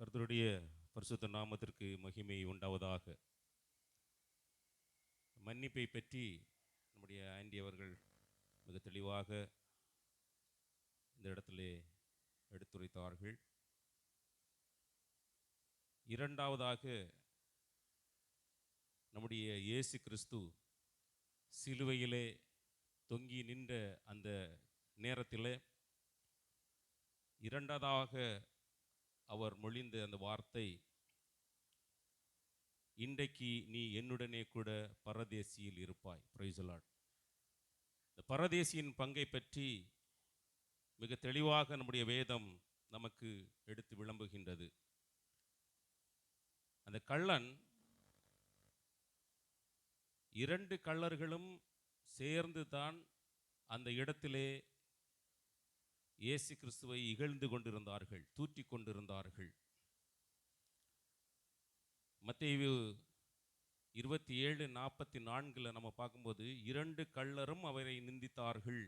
கர்த்தருடைய பரிசுத்த நாமத்திற்கு மகிமை உண்டாவதாக. மன்னிப்பை பற்றி நம்முடைய ஆண்டி அவர்கள் மிக தெளிவாக இந்த இடத்திலே எடுத்துரைத்தார்கள். இரண்டாவதாக நம்முடைய இயேசு கிறிஸ்து சிலுவையிலே தொங்கி நின்ற அந்த நேரத்திலே இரண்டாவதாக அவர் மொழிந்த அந்த வார்த்தை இன்றைக்கு நீ என்னுடனே கூட பரதேசியில் இருப்பாய். பிரைசலாட் இந்த பரதேசியின் பங்கை பற்றி மிக தெளிவாக நம்முடைய வேதம் நமக்கு எடுத்து விளம்புகின்றது. அந்த கள்ளன் இரண்டு கள்ளர்களும் சேர்ந்து தான் அந்த இடத்திலே இயேசு கிறிஸ்துவை இகழ்ந்து கொண்டிருந்தார்கள் தூற்றி கொண்டிருந்தார்கள். மத்திய இருபத்தி ஏழு நாற்பத்தி நான்கில் நம்ம பார்க்கும்போது இரண்டு கள்ளரும் அவரை நிந்தித்தார்கள்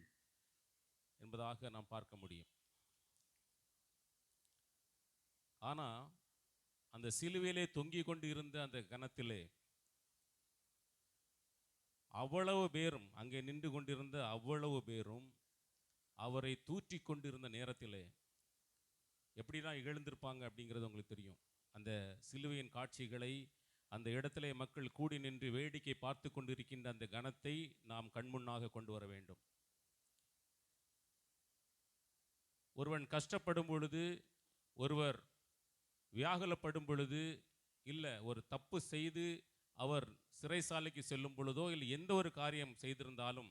என்பதாக நாம் பார்க்க முடியும். ஆனால் அந்த சிலுவையிலே தொங்கிக் கொண்டு இருந்த அந்த கணத்திலே அவ்வளவு பேரும் அங்கே நின்று கொண்டிருந்த அவ்வளவு பேரும் அவரை தூற்றி கொண்டிருந்த நேரத்திலே எப்படிலாம் இகழ்ந்திருப்பாங்க அப்படிங்கிறது உங்களுக்கு தெரியும். அந்த சிலுவையின் காட்சிகளை அந்த இடத்துல மக்கள் கூடி நின்று வேடிக்கை பார்த்து கொண்டிருக்கின்ற அந்த கணத்தை நாம் கண்முன்னாக கொண்டு வர வேண்டும். ஒருவன் கஷ்டப்படும் பொழுது ஒருவர் வியாகுலப்படும் பொழுது இல்லை ஒரு தப்பு செய்து அவர் சிறைசாலைக்கு செல்லும் பொழுதோ இல்லை எந்த ஒரு காரியம் செய்திருந்தாலும்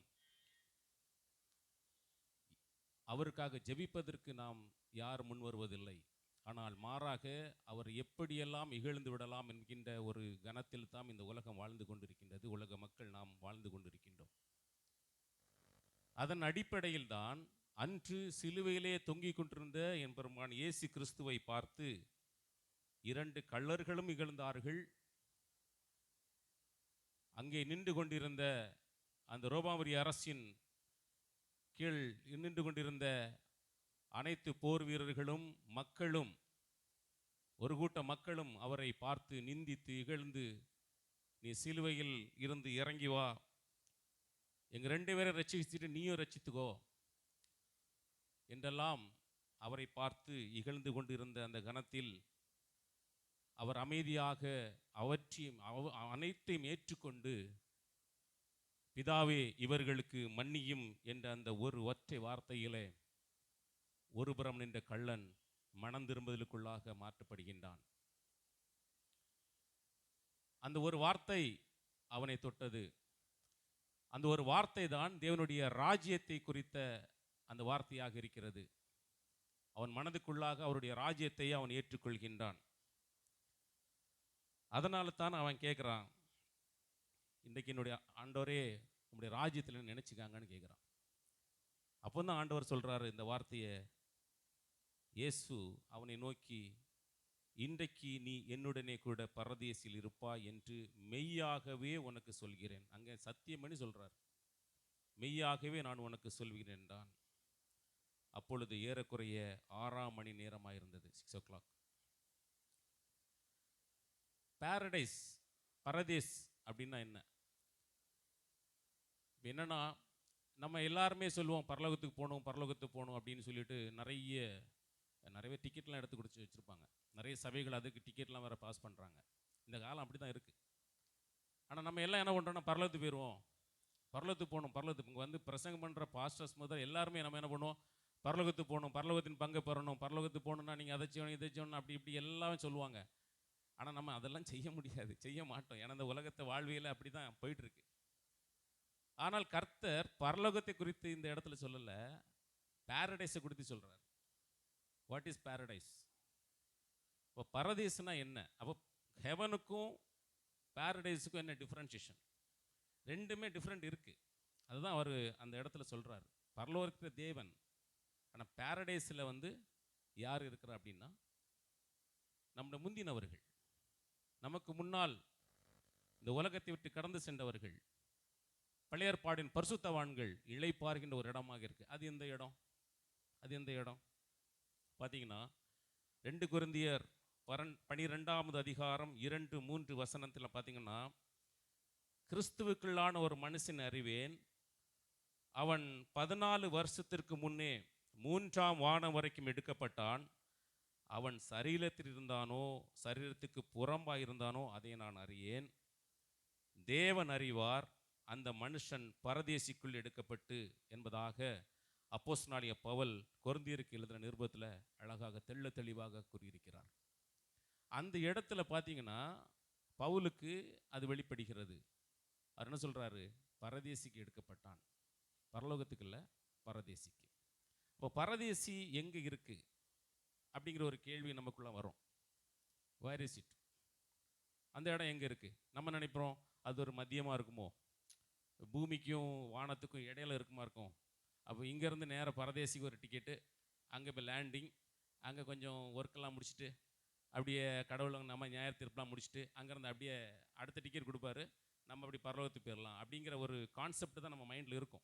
அவருக்காக ஜெபிப்பதற்கு நாம் யார் முன் வருவதில்லை. ஆனால் மாறாக அவர் எப்படியெல்லாம் இகழ்ந்து விடலாம் என்கின்ற ஒரு கணத்தில் தான் இந்த உலகம் வாழ்ந்து கொண்டிருக்கின்றது. உலக மக்கள் நாம் வாழ்ந்து கொண்டிருக்கின்றோம். அதன் அடிப்படையில் தான் அன்று சிலுவையிலே தொங்கிக் கொண்டிருந்த என் பெருமான் இயேசு கிறிஸ்துவை பார்த்து இரண்டு கள்ளர்களும் இகழ்ந்தார்கள். அங்கே நின்று கொண்டிருந்த அந்த ரோபாவரி அரசின் கீழ் நின்று கொண்டிருந்த அனைத்து போர் வீரர்களும் மக்களும் ஒரு கூட்ட மக்களும் அவரை பார்த்து நிந்தித்து இகழ்ந்து நீ சிலுவையில் இருந்து இறங்கி வா. எங்க ரெண்டு பேரை ரசிச்சுட்டு நீயும் ரசித்துக்கோ என்றெல்லாம் அவரை பார்த்து இகழ்ந்து கொண்டிருந்த அந்த கணத்தில் அவர் அமைதியாக அவற்றையும் அவ- அனைத்தையும் ஏற்றுக்கொண்டு பிதாவே இவர்களுக்கு மன்னியும் என்ற அந்த ஒரு ஒற்றை வார்த்தையிலே ஒருபுறம் நின்ற கள்ளன் மனம் திரும்புதலுக்குள்ளாக மாற்றப்படுகின்றான். அந்த ஒரு வார்த்தை அவனை தொட்டது. அந்த ஒரு வார்த்தை தான் தேவனுடைய ராஜ்யத்தை குறித்த அந்த வார்த்தையாக இருக்கிறது. அவன் மனதுக்குள்ளாக அவருடைய ராஜ்யத்தை அவன் ஏற்றுக்கொள்கின்றான். அதனால தான் அவன் கேட்குறான் இன்றைக்கு என்னுடைய ஆண்டவரே உங்களுடைய ராஜ்யத்தில் நினச்சிக்காங்கன்னு கேட்குறான் அப்போ தான் ஆண்டவர் சொல்கிறாரு இந்த வார்த்தையை இயேசு அவனை நோக்கி இன்றைக்கு நீ என்னுடனே கூட பரதேசில் இருப்பா என்று மெய்யாகவே உனக்கு சொல்கிறேன். அங்கே சத்தியமணி சொல்கிறார் மெய்யாகவே நான் உனக்கு சொல்கிறேன் என்றான். அப்பொழுது ஏறக்குறைய ஆறாம் மணி நேரமாக இருந்தது சிக்ஸ் ஓ கிளாக் பேரடைஸ் பரதேஸ் அப்படின்னா என்ன? என்னென்னா நம்ம எல்லாருமே சொல்லுவோம் பரலோகத்துக்கு போகணும் பரலோகத்துக்கு போகணும் அப்படின்னு சொல்லிட்டு நிறைய நிறைய டிக்கெட்லாம் எடுத்து கொடுத்து வச்சுருப்பாங்க. நிறைய சபைகள் அதுக்கு டிக்கெட்லாம் வேறு பாஸ் பண்ணுறாங்க இந்த காலம் அப்படி தான் இருக்குது ஆனால் நம்ம எல்லாம் என்ன பண்ணுறோம்னா பரலோகத்துக்கு போயிடுவோம் பரலோகத்துக்கு போகணும் பரலோகத்துக்கு இங்கே வந்து பிரசங்கம் பண்ணுற பாஸ்டர்ஸ் முதல் எல்லாருமே நம்ம என்ன பண்ணுவோம்? பரலோகத்துக்கு போகணும் பரலோகத்தின் பங்கு பெறணும் பரலோகத்துக்கு போகணும்னா நீங்கள் அதை செய்யணும் இதை செய்யணும் அப்படி இப்படி எல்லாமே சொல்லுவாங்க. ஆனால் நம்ம அதெல்லாம் செய்ய முடியாது செய்ய மாட்டோம். ஏன்னா இந்த உலகத்தை வாழ்வியல் அப்படி தான் போயிட்டுருக்கு ஆனால் கர்த்தர் பரலோகத்தை குறித்து இந்த இடத்துல சொல்லலை. பேரடைஸை குறித்து சொல்கிறார் வாட் இஸ் பேரடைஸ் இப்போ பரதேசனா என்ன? அப்போ ஹெவனுக்கும் பேரடைஸுக்கும் என்ன டிஃப்ரென்ஷியேஷன் ரெண்டுமே டிஃப்ரெண்ட் இருக்குது அதுதான் அவர் அந்த இடத்துல சொல்கிறார் பரலோகத்தில் தேவன் ஆனால் பேரடைஸில் வந்து யார் இருக்கிறா அப்படின்னா நம்முடைய முந்தினவர்கள். நமக்கு முன்னால் இந்த உலகத்தை விட்டு கடந்து சென்றவர்கள். பழையற்பாடின் பரிசுத்தவான்கள் இழைப்பார்கின்ற ஒரு இடமாக இருக்கு. அது எந்த இடம்? அது எந்த இடம்? பார்த்தீங்கன்னா ரெண்டு குருந்தியர் பரன் பனிரெண்டாவது அதிகாரம் இரண்டு மூன்று வசனத்தில் பார்த்தீங்கன்னா கிறிஸ்துவுக்குள்ளான ஒரு மனுஷன் அறிவேன். அவன் பதினாலு வருஷத்திற்கு முன்னே மூன்றாம் வானம் வரைக்கும் எடுக்கப்பட்டான். அவன் சரீரத்தில் இருந்தானோ சரீரத்துக்கு புறம்பாய் இருந்தானோ அதை நான் அறியேன். தேவன் அறிவார். அந்த மனுஷன் பரதேசிக்குள் எடுக்கப்பட்டு என்பதாக அப்போஸ்தலனாகிய பவுல் கொரிந்தியருக்கு எழுதின நிருபத்தில் அழகாக தெள்ள தெளிவாக கூறியிருக்கிறார். அந்த இடத்துல பார்த்தீங்கன்னா பவுலுக்கு அது வெளிப்படுகிறது. அவர் என்ன சொல்கிறாரு பரதேசிக்கு எடுக்கப்பட்டான். பரலோகத்துக்கு இல்லை பரதேசிக்கு. இப்போ பரதேசி எங்கே இருக்குது அப்படிங்கிற ஒரு கேள்வி நமக்குள்ளே வரும். வேர் இஸ் இட் அந்த இடம் எங்கே இருக்குது நம்ம நினைப்போம் அது ஒரு மதியமாக இருக்குமோ? பூமிக்கும் வானத்துக்கும் இடையில இருக்குமா இருக்கும்? அப்போ இங்கேருந்து நேராக பரதேசிக்கு ஒரு டிக்கெட்டு அங்கே இப்போ லேண்டிங் அங்கே கொஞ்சம் ஒர்க்கெல்லாம் முடிச்சுட்டு அப்படியே கடவுளை நம்ம ஞாயிறு திருப்பலாம் முடிச்சுட்டு அங்கேருந்து அப்படியே அடுத்த டிக்கெட் கொடுப்பாரு. நம்ம அப்படி பரலோகத்துக்கு போயிடலாம் அப்படிங்கிற ஒரு கான்செப்ட் தான் நம்ம மைண்டில் இருக்கும்.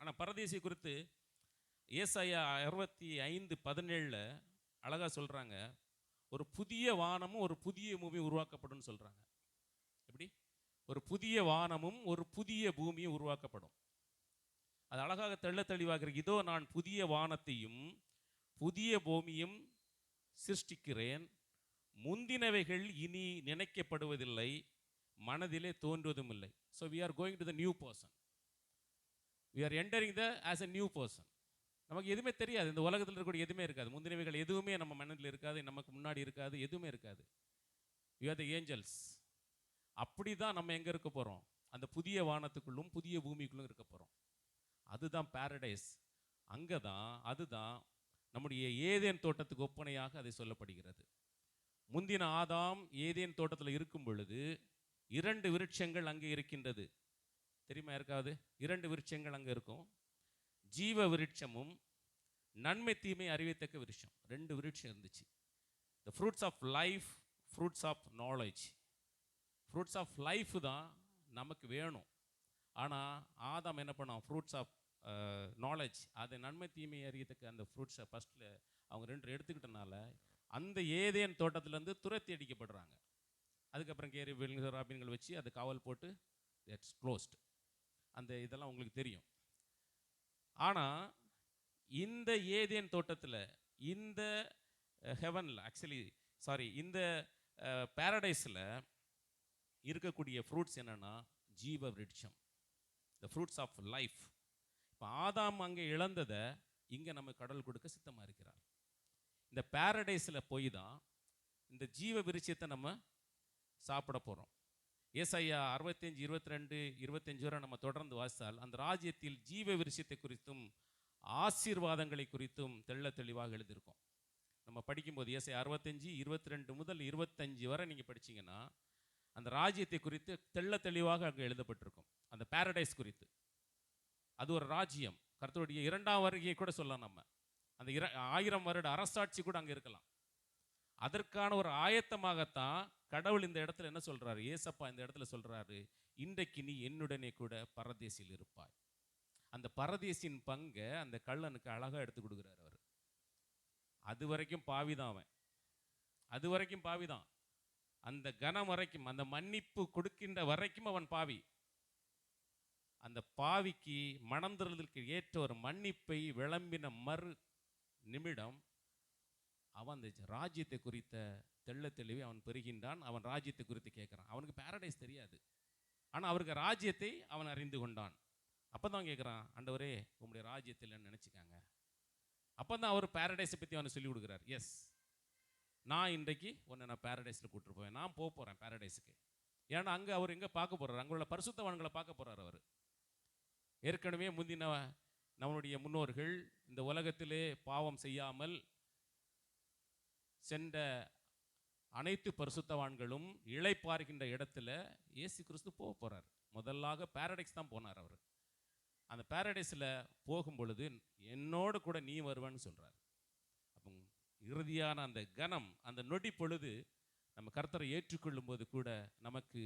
ஆனால் பரதேசி குறித்து ஏசாயா அறுபத்தி ஐந்து பதினேழில் அழகாக சொல்கிறாங்க ஒரு புதிய வானமும் ஒரு புதிய மூவி உருவாக்கப்படும் சொல்கிறாங்க ஒரு புதிய வானமும் ஒரு புதிய பூமியும் உருவாக்கப்படும். அது அழகாக தெள்ள தெளிவாக இதோ நான் புதிய வானத்தையும் புதிய பூமியும் சிருஷ்டிக்கிறேன். முந்தினவைகள் இனி நினைக்கப்படுவதில்லை. மனதிலே தோன்றுவதும் இல்லை so we are going to the new person we are entering the as a new person நமக்கு எதுவுமே தெரியாது. இந்த உலகத்தில் இருக்கக்கூடிய எதுவுமே இருக்காது. முந்தினவைகள் எதுவுமே நம்ம மனதில் இருக்காது. நமக்கு முன்னாடி இருக்காது. எதுவுமே இருக்காது. யூ ஆர் த ஏஞ்சல்ஸ் அப்படி தான் நம்ம எங்கே இருக்க போகிறோம் அந்த புதிய வானத்துக்குள்ளும் புதிய பூமிக்குள்ளும் இருக்க போகிறோம் அதுதான் பேரடைஸ் அங்கே தான் அதுதான் நம்முடைய ஏதேன் தோட்டத்துக்கு ஒப்பனையாக அதை சொல்லப்படுகிறது. முந்தின ஆதாம் ஏதேன் தோட்டத்தில் இருக்கும் பொழுது இரண்டு விருட்சங்கள் அங்கே இருக்கின்றது. தெரியுமா இருக்காது இரண்டு விருட்சங்கள் அங்கே இருக்கும். ஜீவ விருட்சமும் நன்மை தீமை அறிவித்தக்க விருட்சம். ரெண்டு விருட்சம் இருந்துச்சு. The fruits of life fruits of knowledge fruits of life தான் நமக்கு வேணும். ஆனால் ஆதாம் என்ன பண்ணோம் ஃப்ரூட்ஸ் ஆஃப் நாலேஜ் அதை நன்மை தீமை அறியத்துக்கு அந்த ஃப்ரூட்ஸை ஃபஸ்ட்டில் அவங்க ரெண்டு எடுத்துக்கிட்டனால அந்த ஏதேன் தோட்டத்திலேருந்து துரத்தி அடிக்கப்படுறாங்க. அதுக்கப்புறம் கேரி விலங்கு ராபின்கள் வச்சு அதை காவல் போட்டு இட்ஸ் க்ளோஸ்ட் அந்த இதெல்லாம் உங்களுக்கு தெரியும். ஆனால் இந்த ஏதேன் தோட்டத்தில் இந்த ஹெவனில் ஆக்சுவலி சாரி இந்த பேரடைஸில் இருக்கக்கூடிய ஃப்ரூட்ஸ் என்னன்னா ஜீவ விருட்சம் த ஃப்ரூட்ஸ் ஆஃப் லைஃப் இப்போ ஆதாம் அங்கே இழந்ததை இங்கே நம்ம கடல் கொடுக்க சித்தமாக இருக்கிறார். இந்த பேரடைஸில் போய் தான் இந்த ஜீவ விருட்சத்தை நம்ம சாப்பிட போகிறோம் ஏசையா அறுபத்தஞ்சு இருபத்தி ரெண்டு இருபத்தஞ்சு வரை நம்ம தொடர்ந்து வாசித்தால் அந்த ராஜ்யத்தில் ஜீவ விருட்சத்தை குறித்தும் ஆசீர்வாதங்களை குறித்தும் தெள்ள தெளிவாக எழுதியிருக்கோம். நம்ம படிக்கும்போது ஏசை அறுபத்தஞ்சு இருபத்தி ரெண்டு முதல் இருபத்தஞ்சு வரை நீங்கள் படிச்சீங்கன்னா அந்த ராஜ்யத்தை குறித்து தெள்ள தெளிவாக அங்கே எழுதப்பட்டிருக்கும். அந்த பேரடைஸ் குறித்து. அது ஒரு ராஜ்யம். கர்த்தருடைய இரண்டாம் வருகையை கூட சொல்லலாம் நம்ம. அந்த இர ஆயிரம் வருட அரசாட்சி கூட அங்கே இருக்கலாம். அதற்கான ஒரு ஆயத்தமாகத்தான் கடவுள் இந்த இடத்துல என்ன சொல்கிறாரு ஏசப்பா இந்த இடத்துல சொல்கிறாரு இன்றைக்கு நீ என்னுடனே கூட பரதேசியில் இருப்பாய். அந்த பரதேசின் பங்கை அந்த கள்ளனுக்கு அழகா எடுத்து கொடுக்குறாரு அவர். அது வரைக்கும் பாவிதான் அவன். அது வரைக்கும் பாவிதான். அந்த கனம் வரைக்கும் அந்த மன்னிப்பு கொடுக்கின்ற வரைக்கும் அவன் பாவி. அந்த பாவிக்கு மணந்திரதற்கு ஏற்ற ஒரு மன்னிப்பை விளம்பின மறு நிமிடம் அவன் அந்த ராஜ்யத்தை குறித்த தெள்ள தெளிவை அவன் பெறுகின்றான். அவன் ராஜ்யத்தை குறித்து கேட்குறான். அவனுக்கு பேரடைஸ் தெரியாது. ஆனால் அவருக்கு ராஜ்யத்தை அவன் அறிந்து கொண்டான். அப்போ தான் கேட்குறான் ஆண்டவரே உங்களுடைய ராஜ்யத்தில் நினச்சிக்காங்க. அப்போ தான் அவர் பாரடைஸை பற்றி அவனை சொல்லி கொடுக்குறார். எஸ் நான் இன்றைக்கு உன்னை நான் பேரடைஸில் கூப்பிட்டு போவேன். நான் போக போகிறேன் பேரடைஸுக்கு ஏன்னா அங்கே அவர் எங்கே பார்க்க போகிறார் அங்கே உள்ள பரிசுத்தவான்களை பார்க்க போகிறார் அவர். ஏற்கனவே முந்தின நம்மளுடைய முன்னோர்கள் இந்த உலகத்திலே பாவம் செய்யாமல் சென்ற அனைத்து பரிசுத்தவான்களும் இழைப்பார்கின்ற இடத்துல இயேசு கிறிஸ்து போக போகிறார் முதல்லாக பேரடைஸ் தான் போனார் அவர். அந்த பேரடைஸில் போகும் பொழுது என்னோடு கூட நீ வருவேன்னு சொல்கிறார் இறுதியான அந்த கணம் அந்த நொடி பொழுது நம்ம கர்த்தரை ஏற்றுக்கொள்ளும் போது கூட நமக்கு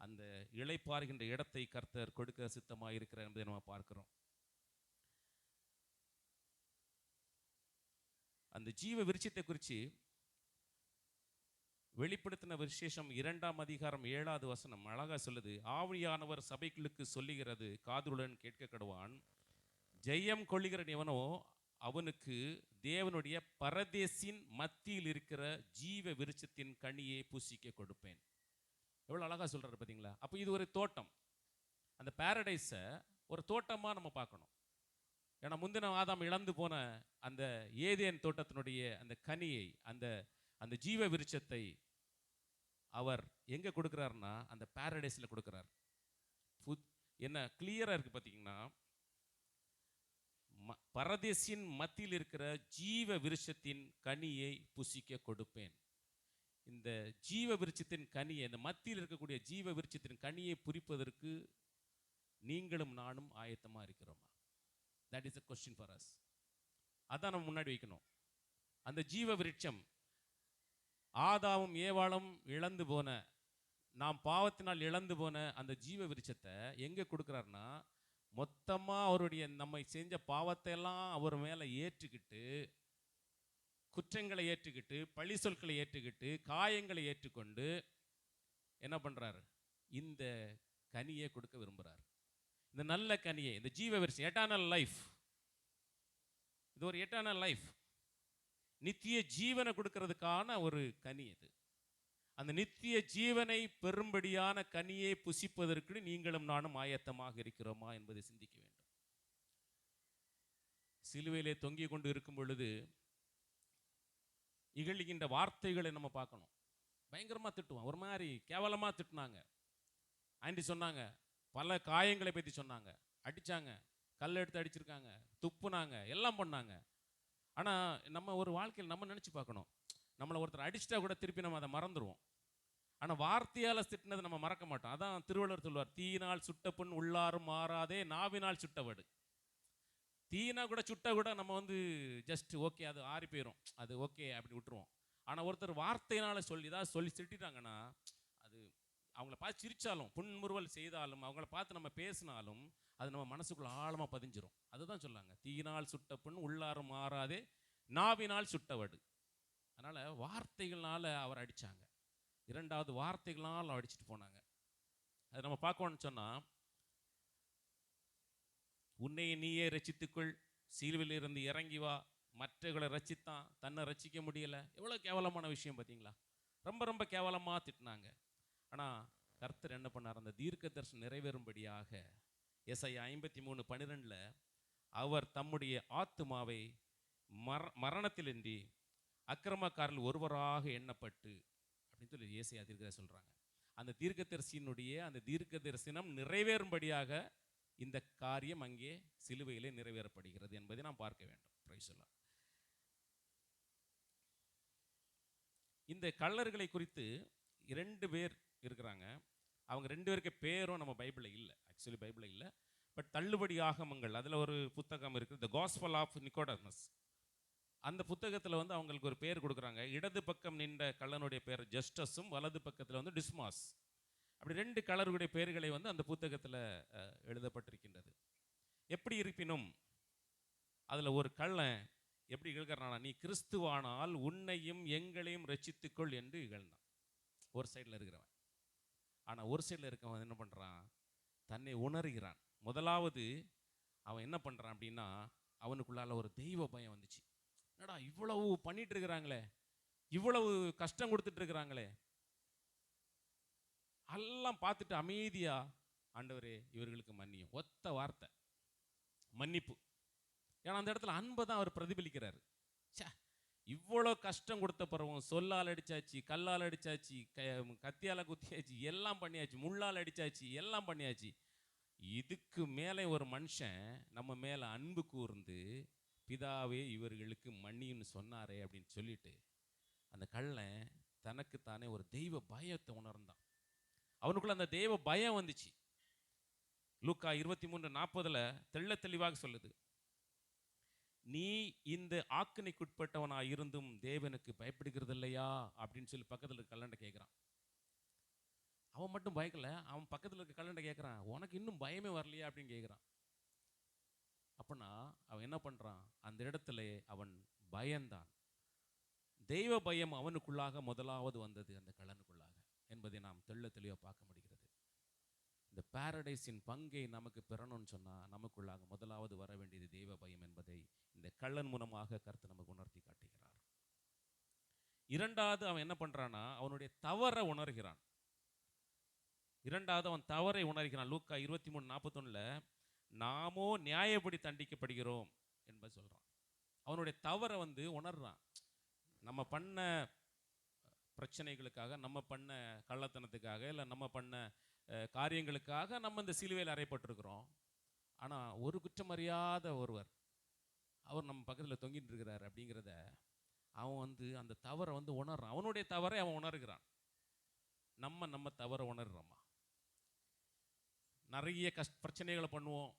அந்த இழைப்பாருகின்ற இடத்தை கர்த்தர் கொடுக்க சித்தமாக இருக்கிறார் என்பதை நம்ம பார்க்கிறோம். அந்த ஜீவ விருட்சத்தை குறித்து வெளிப்படுத்தின விசேஷம் இரண்டாம் அதிகாரம் ஏழாவது வசனம் அழகா சொல்லுது ஆவியானவர் சபைகளுக்கு சொல்லுகிறது காதுடன் கேட்க கடுவான் ஜெயம் கொள்ளுகிறன் எவனோ அவனுக்கு தேவனுடைய பரதேசின் மத்தியில் இருக்கிற ஜீவ விருட்சத்தின் கனியை பூசிக்க கொடுப்பேன். எவ்வளோ அழகா சொல்கிறாரு பார்த்தீங்களா அப்போ இது ஒரு தோட்டம். அந்த பேரடைஸை ஒரு தோட்டமாக நம்ம பார்க்கணும். ஏன்னா முந்தின ஆதாம் இழந்து போன அந்த ஏதேன் தோட்டத்தினுடைய அந்த கனியை அந்த அந்த ஜீவ விருட்சத்தை அவர் எங்கே கொடுக்குறாருன்னா அந்த பேரடைஸில் கொடுக்குறார். புத் என்ன கிளியராக இருக்கு பார்த்தீங்கன்னா பரதேசின் மத்தியில் இருக்கிற ஜீவ விருஷத்தின் கனியை புசிக்க கொடுப்பேன். இந்த ஜீவ விருட்சத்தின் கனியை இந்த மத்தியில் இருக்கக்கூடிய ஜீவ விருட்சத்தின் கனியை புரிப்பதற்கு நீங்களும் நானும் ஆயத்தமாக இருக்கிறோமா? That is a question for us அதான் நம்ம முன்னாடி வைக்கணும். அந்த ஜீவ விருட்சம் ஆதாவும் ஏவாளும் இழந்து போன நாம் பாவத்தினால் இழந்து போன அந்த ஜீவ விருட்சத்தை எங்கே கொடுக்குறாருன்னா மொத்தமாக அவருடைய நம்மை செஞ்ச பாவத்தை எல்லாம் அவர் மேலே ஏற்றுக்கிட்டு குற்றங்களை ஏற்றுக்கிட்டு பழி சொற்களை ஏற்றுக்கிட்டு காயங்களை ஏற்றுக்கொண்டு என்ன பண்ணுறாரு இந்த கனியை கொடுக்க விரும்புகிறார் இந்த நல்ல கனியை இந்த ஜீவ விருட்சம் எட்டானல் லைஃப் இது ஒரு எட்டானல் லைஃப் நித்திய ஜீவனை கொடுக்கறதுக்கான ஒரு கனி இது. அந்த நித்திய ஜீவனை பெரும்படியான கனியை புசிப்பதற்கு நீங்களும் நானும் ஆயத்தமாக இருக்கிறோமா என்பதை சிந்திக்க வேண்டும். சிலுவையிலே தொங்கிக் கொண்டு இருக்கும் பொழுது இகழ்கின்ற வார்த்தைகளை நம்ம பார்க்கணும். பயங்கரமா திட்டுவான். ஒரு மாதிரி கேவலமா திட்டுனாங்க. ஆண்டி சொன்னாங்க பல காயங்களை பற்றி சொன்னாங்க. அடிச்சாங்க கல் எடுத்து அடிச்சிருக்காங்க துப்புனாங்க எல்லாம் பண்ணாங்க. ஆனா நம்ம ஒரு வாழ்க்கையில் நம்ம நினச்சி பார்க்கணும். நம்மளை ஒருத்தர் அடிச்சிட்டா கூட திருப்பி நம்ம அதை மறந்துடுவோம் ஆனால் வார்த்தையால் திட்டினதை நம்ம மறக்க மாட்டோம். அதான் திருவள்ளுவர் சொல்லுவார் தீயினால் சுட்ட புண் உள்ளாரும் மாறாதே நாவினால் சுட்டவடு தீனா கூட சுட்ட கூட நம்ம வந்து ஜஸ்ட் ஓகே அது ஆறி போயிடும் அது ஓகே அப்படி விட்டுருவோம். ஆனால் ஒருத்தர் வார்த்தையினால் சொல்லி ஏதாவது சொல்லி திட்டாங்கன்னா அது அவங்கள பார்த்து சிரிச்சாலும் புன்முறுவல் செய்தாலும் அவங்கள பார்த்து நம்ம பேசினாலும் அது நம்ம மனசுக்குள்ள ஆழமாக பதிஞ்சிரும். அதுதான் சொல்லாங்க தீயினால் சுட்ட புண் உள்ளாரும் மாறாதே நாவினால் சுட்டவடு அதனால வார்த்தைகள்னால அவர் அடிச்சாங்க. இரண்டாவது வார்த்தைகளால் அடிச்சுட்டு போனாங்க. அதை நம்ம பார்க்கணும்னு சொன்னா உன்னை நீயே ரசித்துக்குள் சீல்வில் இருந்து இறங்கி வா. மற்றவர்களை ரசித்தான் தன்னை ரசிக்க முடியல. எவ்வளோ கேவலமான விஷயம் பார்த்தீங்களா? ரொம்ப ரொம்ப கேவலமா திட்டினாங்க. ஆனா கர்த்தர் என்ன பண்ணார்? அந்த தீர்க்க தரிசனம் நிறைவேறும்படியாக எஸ்ஐ ஐம்பத்தி மூணு பன்னிரெண்டில் அவர் தம்முடைய ஆத்துமாவை மர மரணத்திலின்றி அக்கிரமக்காரில் ஒருவராக எண்ணப்பட்டு அப்படின்னு சொல்லி ஏசையா தீர்க்கதரிசி சொல்றாங்க. அந்த தீர்க்கதரிசியினுடைய அந்த தீர்க்க தரிசனம் நிறைவேறும்படியாக இந்த காரியம் அங்கே சிலுவையிலே நிறைவேறப்படுகிறது என்பதை நாம் பார்க்க வேண்டும். Praise இந்த கள்ளர்களை குறித்து இரண்டு பேர் இருக்கிறாங்க. அவங்க ரெண்டு பேருக்கு பேரும் நம்ம பைபிளில் இல்லை. ஆக்சுவலி பைபிளில் இல்லை. பட் தள்ளுபடி ஆகமங்கள் அதில் ஒரு புத்தகம் இருக்குது. த காஸ்பல் ஆஃப் நிக்கோடமஸ் அந்த புத்தகத்தில் வந்து அவங்களுக்கு ஒரு பேர் கொடுக்குறாங்க. இடது பக்கம் நின்ற கள்ளனுடைய பேர் ஜஸ்டஸும் வலது பக்கத்தில் வந்து டிஸ்மாஸ். அப்படி ரெண்டு கலருடைய பெயர்களை வந்து அந்த புத்தகத்தில் எழுதப்பட்டிருக்கின்றது. எப்படி இருப்பினும் அதில் ஒரு கள்ளன் எப்படி இகழ்கிறானா? நீ கிறிஸ்துவானால் உன்னையும் எங்களையும் ரசித்துக்கொள் என்று இகழ்ந்தான். ஒரு சைடில் இருக்கிறவன். ஆனால் ஒரு சைடில் இருக்கவன் என்ன பண்ணுறான் தன்னை உணர்கிறான். முதலாவது அவன் என்ன பண்ணுறான் அப்படின்னா அவனுக்குள்ளால ஒரு தெய்வ பயம் வந்துச்சு. என்னடா இவ்வளவு பண்ணிட்டு இருக்கிறாங்களே இவ்வளவு கஷ்டம் கொடுத்துட்டு இருக்கிறாங்களே எல்லாம் பார்த்துட்டு அமைதியா ஆண்டவரே இவர்களுக்கு மன்னியும். ஒத்த வார்த்தை. மன்னிப்பு. ஏன்னா அந்த இடத்துல அன்பை தான் அவர் பிரதிபலிக்கிறார். ச்சே இவ்வளோ கஷ்டம் கொடுத்த பிறவும் சொல்லால் அடிச்சாச்சு கல்லால் அடிச்சாச்சு க கத்தியால் குத்தியாச்சு எல்லாம் பண்ணியாச்சு முள்ளால் அடிச்சாச்சு எல்லாம் பண்ணியாச்சு. இதுக்கு மேலே ஒரு மனுஷன் நம்ம மேலே அன்பு கூர்ந்து பிதாவே இவர்களுக்கு மன்னின்னு சொன்னாரே அப்படின்னு சொல்லிட்டு அந்த கள்ளன் தனக்குத்தானே ஒரு தெய்வ பயத்தை உணர்ந்தான். அவனுக்குள்ள அந்த தெய்வ பயம் வந்துச்சு. லூக்கா இருபத்தி மூன்று நாற்பதுல தெள்ள தெளிவாக சொல்லுது. நீ இந்த ஆக்கினைக்குட்பட்டவனா இருந்தும் தேவனுக்கு பயப்படுகிறது இல்லையா அப்படின்னு சொல்லி பக்கத்துல இருக்க கல்லண்டை கேட்குறான் அவன் மட்டும் பயக்கல அவன் பக்கத்துல இருக்க கல்லண்டை கேட்குறான் உனக்கு இன்னும் பயமே வரலையா? அப்படின்னு கேட்குறான் அப்படின்னா அவன் என்ன பண்றான்? அந்த இடத்துல அவன் பயந்தான். தெய்வ பயம் அவனுக்குள்ளாக முதலாவது வந்தது அந்த கள்ளனுக்குள்ளாக என்பதை நாம் தெள்ள தெளிவாக பார்க்க முடிகிறது. இந்த பாரடைஸின் பங்கை நமக்கு பெறணும்னு சொன்னால் நமக்குள்ளாக முதலாவது வர வேண்டியது தெய்வ பயம் என்பதை இந்த கள்ளன் மூலமாக கருத்து நமக்கு உணர்த்தி காட்டுகிறார். இரண்டாவது அவன் என்ன பண்ணுறான்னா அவனுடைய தவறை உணர்கிறான். இரண்டாவது அவன் தவறை உணர்கிறான். லூக்கா இருபத்தி மூணு நாற்பத்தொன்னில் நாமோ நியாயப்படி தண்டிக்கப்படுகிறோம் என்பது சொல்கிறான் அவனுடைய தவறை வந்து உணர்றான். நம்ம பண்ண பிரச்சனைகளுக்காக நம்ம பண்ண கள்ளத்தனத்துக்காக இல்லை நம்ம பண்ண காரியங்களுக்காக நம்ம இந்த சிலுவையில் அறையப்பட்டிருக்கிறோம் ஆனால் ஒரு குற்றமறியாத ஒருவர் அவர் நம்ம பக்கத்தில் தொங்கிட்டு இருக்கிறார் அப்படிங்கிறத அவன் வந்து அந்த தவறை வந்து உணர்றான். அவனுடைய தவறை அவன் உணர்கிறான். நம்ம நம்ம தவறை உணர்றோமா? நிறைய கஷ்ட பிரச்சனைகளை பண்ணுவோம்.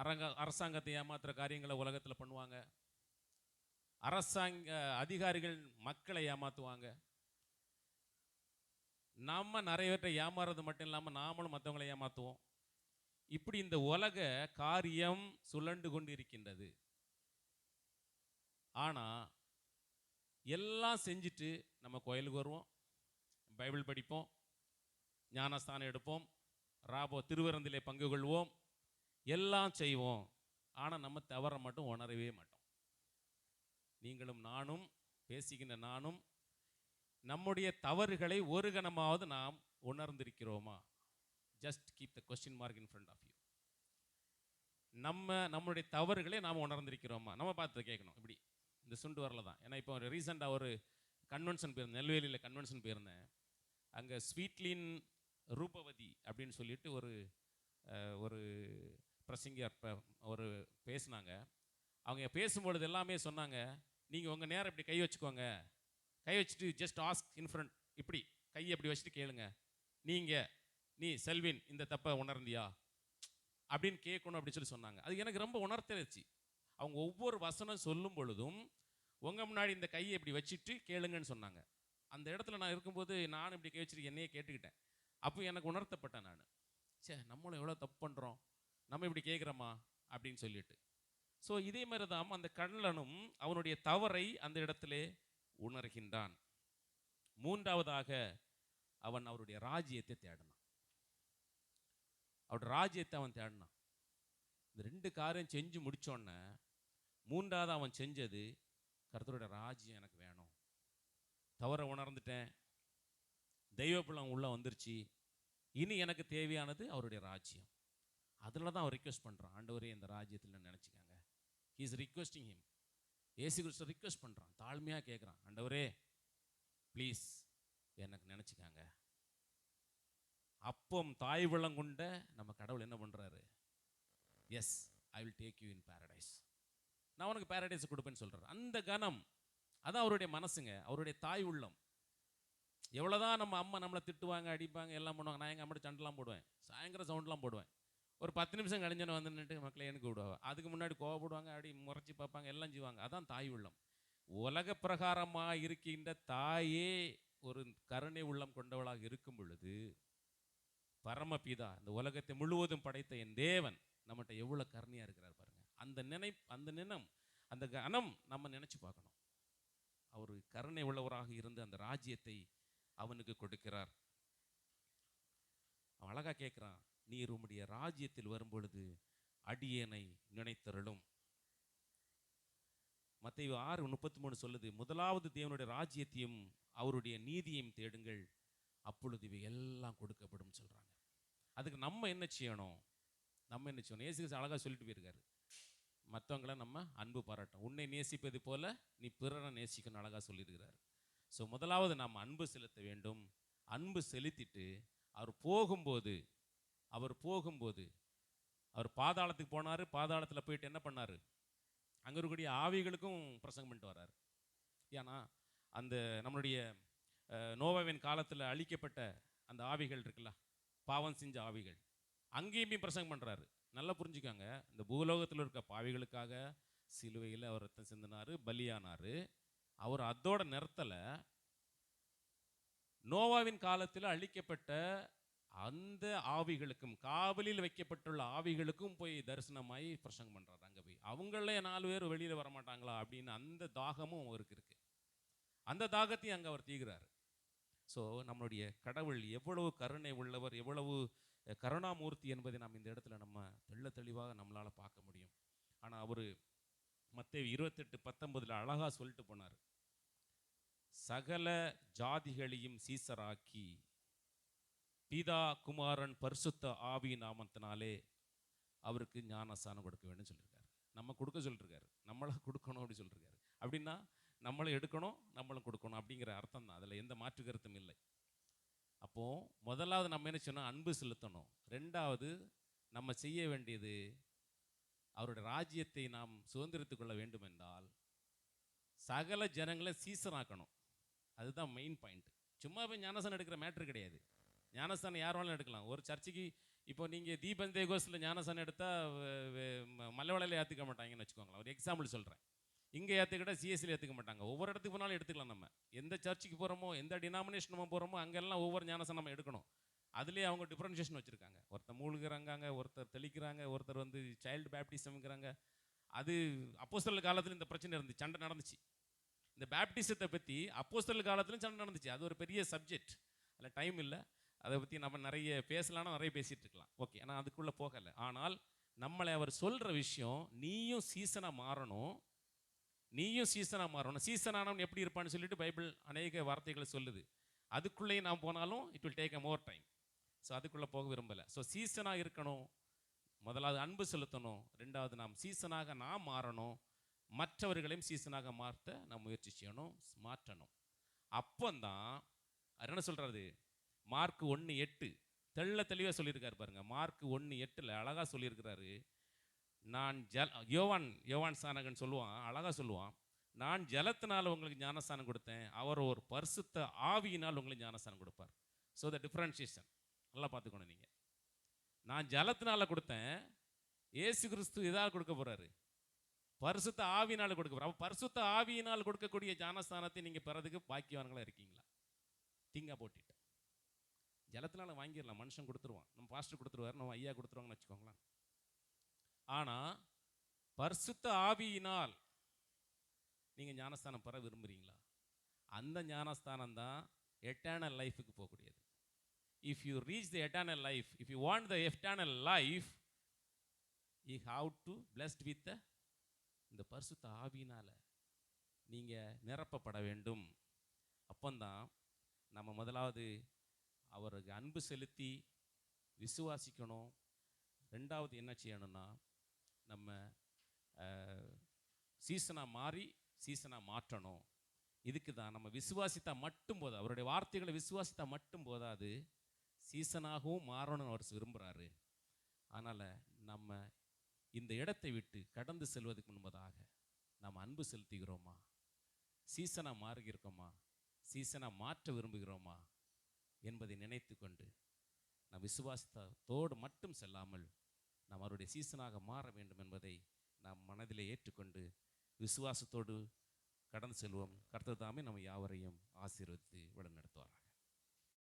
அரங்க அரசாங்கத்தை ஏமாத்துகிற காரியங்களை உலகத்தில் பண்ணுவாங்க. அரசாங்க அதிகாரிகள் மக்களை ஏமாத்துவாங்க. நம்ம நிறைய பேர்ட்ட ஏமாறுறது மட்டும் இல்லாமல் நாமளும் மற்றவங்களை ஏமாத்துவோம். இப்படி இந்த உலக காரியம் சுழண்டு கொண்டு இருக்கின்றது ஆனால் எல்லாம் செஞ்சுட்டு நம்ம கோயிலுக்கு வருவோம் பைபிள் படிப்போம் ஞானஸ்தானம் எடுப்போம். ராபோ திருவிருந்திலே பங்கு கொள்வோம். எல்லாம் செய்வோம். ஆனால் நம்ம தவற மட்டும் உணரவே மாட்டோம். நீங்களும் நானும் பேசிக்கின்ற நானும் நம்முடைய தவறுகளை ஒரு கணமாவது நாம் உணர்ந்திருக்கிறோமா? Just keep the question mark in front of you நம்ம நம்மளுடைய தவறுகளை நாம் உணர்ந்திருக்கிறோமா? நம்ம பார்த்து கேட்கணும். இப்படி இந்த சுண்டு வரல தான். ஏன்னா இப்போ ஒரு ரீசெண்டாக ஒரு கன்வென்ஷன் போயிருந்தேன். நெல்வேலியில் கன்வென்ஷன் போயிருந்தேன். அங்கே ஸ்வீட்லின் ரூபவதி அப்படின்னு சொல்லிட்டு ஒரு ஒரு பிரசங்கியார் ஒரு பேசினாங்க. அவங்க பேசும்பொழுது எல்லாமே சொன்னாங்க நீங்கள் உங்கள் நேரம் இப்படி கை வச்சுக்கோங்க. கை வச்சுட்டு ஜஸ்ட் ஆஸ்க் இன்ஃப்ரண்ட் இப்படி கையை இப்படி வச்சுட்டு கேளுங்க. நீங்கள் நீ செல்வின் இந்த தப்பை உணர்ந்தியா? அப்படின்னு கேட்கணும் அப்படின்னு சொல்லி சொன்னாங்க. அது எனக்கு ரொம்ப உணர்த்திருச்சு அவங்க ஒவ்வொரு வசனம் சொல்லும் பொழுதும் உங்கள் முன்னாடி இந்த கையை இப்படி வச்சுட்டு கேளுங்கன்னு சொன்னாங்க. அந்த இடத்துல நான் இருக்கும்போது நானும் இப்படி கை வச்சுட்டு என்னையே கேட்டுக்கிட்டேன். அப்போ எனக்கு உணர்த்தப்பட்டேன் நான். சே நம்மளும் எவ்வளோ தப்பு பண்ணுறோம் நம்ம இப்படி கேட்குறோமா? அப்படின்னு சொல்லிட்டு. ஸோ இதே மாதிரி தான் அந்த கண்ணனும் அவனுடைய தவறை அந்த இடத்திலே உணர்கின்றான். மூன்றாவதாக அவன் அவருடைய ராஜ்யத்தை தேடினான். அவருடைய ராஜ்யத்தை அவன் தேடினான். இந்த ரெண்டு காரியம் செஞ்சு முடிச்சோடனே மூன்றாவது அவன் செஞ்சது கருத்தருடைய ராஜ்யம் எனக்கு வேணும். தவற உணர்ந்துட்டேன். தெய்வப்புலம் உள்ள வந்துருச்சு. இனி எனக்கு தேவையானது அவருடைய ராஜ்யம். அதில் தான் அவர் ரிக்வெஸ்ட் பண்ணுறான் ஆண்டவரே இந்த ராஜ்யத்தில் நினச்சிக்காங்க. Is requesting him Yesu Kristu request பண்ணுறான் தாழ்மையாக கேட்குறான் ஆண்டவரே ப்ளீஸ் எனக்கு நினச்சிக்காங்க. அப்பம் தாய் விளங்குண்ட நம்ம கடவுள் என்ன பண்ணுறாரு yes I will take you in paradise நான் உனக்கு பேரடைஸ் கொடுப்பேன்னு சொல்கிறார் அந்த கணம் அதான் அவருடைய மனசுங்க. அவருடைய தாய் உள்ளம். எவ்வளோதான் நம்ம அம்மா நம்மளை திட்டுவாங்க அடிப்பாங்க எல்லாம் பண்ணுவாங்க நான் எங்கள் அம்மாட்ட சண்டெலாம் போடுவேன். சாயந்தரம் சவுண்ட்லாம் போடுவேன். ஒரு பத்து நிமிஷம் கழிஞ்சோன்னு வந்து நின்று மக்களை எனக்கு விடுவாங்க அதுக்கு முன்னாடி கோவப்படுவாங்க அப்படி முறைச்சி பார்ப்பாங்க எல்லாம் செய்வாங்க. அதான் தாய் உள்ளம். உலக பிரகாரமாக இருக்கின்ற தாயே ஒரு கருணை உள்ளம் கொண்டவளாக இருக்கும் பொழுது பரமபிதா இந்த உலகத்தை முழுவதும் படைத்த என் தேவன் நம்மகிட்ட எவ்வளோ கருணையாக இருக்கிறார் பாருங்க. அந்த நினை அந்த நினம் அந்த கணம் நம்ம நினைச்சு பார்க்கணும். அவர் கருணை உள்ளவராக இருந்து அந்த ராஜ்யத்தை அவனுக்கு கொடுக்கிறார். அவன் அழகா கேட்குறான் நீர் உம்முடைய ராஜ்யத்தில் வரும்பொழுது அடியேனை நினைத்தருளும். மத்தேயு ஆறு முப்பத்தி மூணு சொல்லுது முதலாவது தேவனுடைய ராஜ்யத்தையும் அவருடைய நீதியையும் தேடுங்கள் அப்பொழுது இவை எல்லாம் கொடுக்கப்படும் சொல்றாங்க. அதுக்கு நம்ம என்ன செய்யணும்? நம்ம என்ன செய்யணும்? ஏசு அழகாக அழகா சொல்லிட்டு போயிருக்காரு. மற்றவங்கள நம்ம அன்பு பாராட்டும் உன்னை நேசிப்பது போல நீ பிறரை நேசிக்கணும் அழகா சொல்லியிருக்கிறார். ஸோ முதலாவது நாம் அன்பு செலுத்த வேண்டும். அன்பு செலுத்திட்டு அவர் போகும்போது அவர் போகும்போது அவர் பாதாளத்துக்கு போனார் பாதாளத்தில் போயிட்டு என்ன பண்ணார்? அங்கே இருக்கக்கூடிய ஆவிகளுக்கும் பிரசங்கம் பண்ணிட்டு வர்றாரு. ஏன்னா அந்த நம்மளுடைய நோவாவின் காலத்தில் அழிக்கப்பட்ட அந்த ஆவிகள் இருக்குல்ல பாவம் செஞ்ச ஆவிகள் அங்கேயுமே பிரசங்கம் பண்ணுறாரு நல்லா புரிஞ்சுக்கோங்க இந்த பூலோகத்தில் இருக்க பாவிகளுக்காக சிலுவையில் அவர் ரத்தம் சிந்தினார் பலியானார். அவர் அதோட நிறுத்தலை நோவாவின் காலத்தில் அழிக்கப்பட்ட அந்த ஆவிகளுக்கும் காவலில் வைக்கப்பட்டுள்ள ஆவிகளுக்கும் போய் தரிசனமாகி பிரசங்கம் பண்றாரு அங்க போய். அவங்கள நாலு பேர் வெளியில வர மாட்டாங்களா அப்படின்னு அந்த தாகமும் அவருக்கு இருக்கு. அந்த தாகத்தையும் அங்க அவர் தீகிறார். ஸோ நம்மளுடைய கடவுள் எவ்வளவு கருணை உள்ளவர் எவ்வளவு கருணாமூர்த்தி என்பதை நாம் இந்த இடத்துல நம்ம தெள்ள தெளிவாக நம்மளால பார்க்க முடியும். ஆனா அவரு மத்தேயு இருபத்தெட்டு பத்தொன்பதுல அழகா சொல்லிட்டு போனார். சகல ஜாதிகளையும் சீசராக்கி பிதா குமாரன் பரிசுத்த ஆவி நாமத்தினாலே அவருக்கு ஞானஸ்தானம் கொடுக்க வேண்டும் சொல்லியிருக்காரு நம்ம கொடுக்க சொல்லியிருக்காரு நம்மளை கொடுக்கணும் அப்படி சொல்லியிருக்காரு அப்படின்னா நம்மளை எடுக்கணும் நம்மளும் கொடுக்கணும் அப்படிங்கிற அர்த்தம் தான். அதில் எந்த மாற்று கருத்தும் இல்லை. அப்போ முதலாவது நம்ம என்ன சொன்னால் அன்பு செலுத்தணும். ரெண்டாவது நம்ம செய்ய வேண்டியது அவருடைய ராஜ்யத்தை நாம் சுதந்திரத்து கொள்ள வேண்டும் என்றால் சகல ஜனங்களை சீசனாக்கணும் அதுதான் மெயின் பாயிண்ட் சும்மா போய் ஞானஸ்தானம் எடுக்கிற மேட்ரு கிடையாது. ஞானஸ்தானம் யார் வேணாலும் எடுக்கலாம். ஒரு சர்ச்சுக்கு இப்போ நீங்கள் தீபந்தே கோஸ்டில் ஞானஸ்தானம் எடுத்தால் மல்லவளையில் ஏற்றுக்க மாட்டாங்கன்னு வச்சுக்கோங்களேன். ஒரு எக்ஸாம்பிள் சொல்கிறேன் இங்கே ஏற்றுக்கிட்டா சிஎஸ்சியில் ஏற்றுக்க மாட்டாங்க. ஒவ்வொரு இடத்துக்கு போனாலும் எடுத்துக்கலாம் நம்ம. எந்த சர்ச்சுக்கு போகிறோமோ எந்த டினாமினேஷன் நம்ம போகிறோமோ அங்கெல்லாம் ஒவ்வொரு ஞானஸ்தானம் நம்ம எடுக்கணும். அதுலேயே அவங்க டிஃப்ரென்ஷியேஷன் வச்சுருக்காங்க. ஒருத்தர் மூழ்கிறாங்க ஒருத்தர் தெளிக்கிறாங்க ஒருத்தர் வந்து சைல்டு பேப்டிசம்ங்கிறாங்க அது அப்போஸ்தல் காலத்தில் இந்த பிரச்சனை இருந்துச்சு சண்டை நடந்துச்சு. இந்த பேப்டிசத்தை பற்றி அப்போஸ்தல் காலத்துலையும் சண்டை நடந்துச்சு. அது ஒரு பெரிய சப்ஜெக்ட் அதில் டைம் இல்லை. அதை பற்றி நம்ம நிறைய பேசலாம்னா நிறைய பேசிகிட்டு இருக்கலாம். ஓகே ஆனால் அதுக்குள்ளே போகலை. ஆனால் நம்மளை அவர் சொல்கிற விஷயம் நீயும் சீசனாக மாறணும். நீயும் சீசனாக மாறணும். சீசனானவன் எப்படி இருப்பான்னு சொல்லிட்டு பைபிள் அநேக வார்த்தைகளை சொல்லுது. அதுக்குள்ளேயும் நாம் போனாலும் it will take a more time so அதுக்குள்ளே போக விரும்பலை. ஸோ சீசனாக இருக்கணும். முதலாவது அன்பு செலுத்தணும். ரெண்டாவது நாம் சீசனாக நாம் மாறணும். மற்றவர்களையும் சீசனாக மாற்ற நாம் முயற்சி செய்யணும். மாற்றணும். அப்போந்தான் என்ன சொல்றாரு? மார்க் ஒன்று எட்டு. தெள்ள தெளிவாக சொல்லியிருக்காரு பாருங்க. மார்க் ஒன்று எட்டில் அழகாக சொல்லியிருக்கிறாரு. நான் ஜல் யோவான் யோவான் சானகன் சொல்லுவான் அழகாக சொல்லுவான். நான் ஜலத்தினால் உங்களுக்கு ஞானஸ்தானம் கொடுத்தேன். அவர் ஒரு பரிசுத்த ஆவியினால் உங்களுக்கு ஞானஸ்தானம் கொடுப்பார். ஸோ த டிஃப்ரென்ஷியேஷன் நல்லா பார்த்துக்கணும் நீங்கள் நான் ஜலத்தினால கொடுத்தேன். ஏசு கிறிஸ்து எதாவது கொடுக்க போகிறாரு பரிசுத்த ஆவியினால் கொடுக்க போகிறார் அப்போ பரிசுத்த ஆவியினால் கொடுக்கக்கூடிய ஜானஸ்தானத்தை நீங்கள் பெறதுக்கு பாக்கியவான்களாக இருக்கீங்களா? திங்கா போட்டிட்டு. ஜலத்தினால வாங்கிடலாம். மனுஷன் கொடுத்துருவான். நம்ம பாஸ்டர் கொடுத்துருவாரு நம்ம ஐயா கொடுத்துருவாங்கன்னு வச்சுக்கோங்களேன். ஆனால் பரிசுத்த ஆவியினால் நீங்கள் ஞானஸ்தானம் பெற விரும்புகிறீங்களா அந்த ஞானஸ்தானம் தான் எட்டர்னல் லைஃபுக்கு போகக்கூடியது. If you reach the eternal life if you want the eternal life you have to blessed with இந்த பரிசுத்த ஆவினால் நீங்கள் நிரப்பப்பட வேண்டும். அப்பந்தான் நம்ம முதலாவது அவருக்கு அன்பு செலுத்தி விசுவாசிக்கணும். ரெண்டாவது என்ன செய்யணும்னா நம்ம சீசனாக மாறி சீசனாக மாற்றணும். இதுக்கு தான் நம்ம விசுவாசித்தா மட்டும் போதாது. அவருடைய வார்த்தைகளை விசுவாசித்தா மட்டும் போதாது. சீசனாகவும் மாறணும்னு அவர் விரும்புகிறாரு அதனால் நம்ம இந்த இடத்தை விட்டு கடந்து செல்வதற்கு முன்பதாக நாம் அன்பு செலுத்துகிறோமா? சீசனாக மாறுகிறோமா? சீசனாக மாற்ற விரும்புகிறோமா? என்பதை நினைத்து கொண்டு நாம் விசுவாசத்தோடு மட்டும் செல்லாமல் நாம் அவருடைய சீசனாக மாற வேண்டும் என்பதை நாம் மனதில் ஏற்றுக்கொண்டு விசுவாசத்தோடு கடந்து செல்வோம். கர்த்தர் நம்ம யாவரையும் ஆசீர்வதித்து வழிநடத்துவார்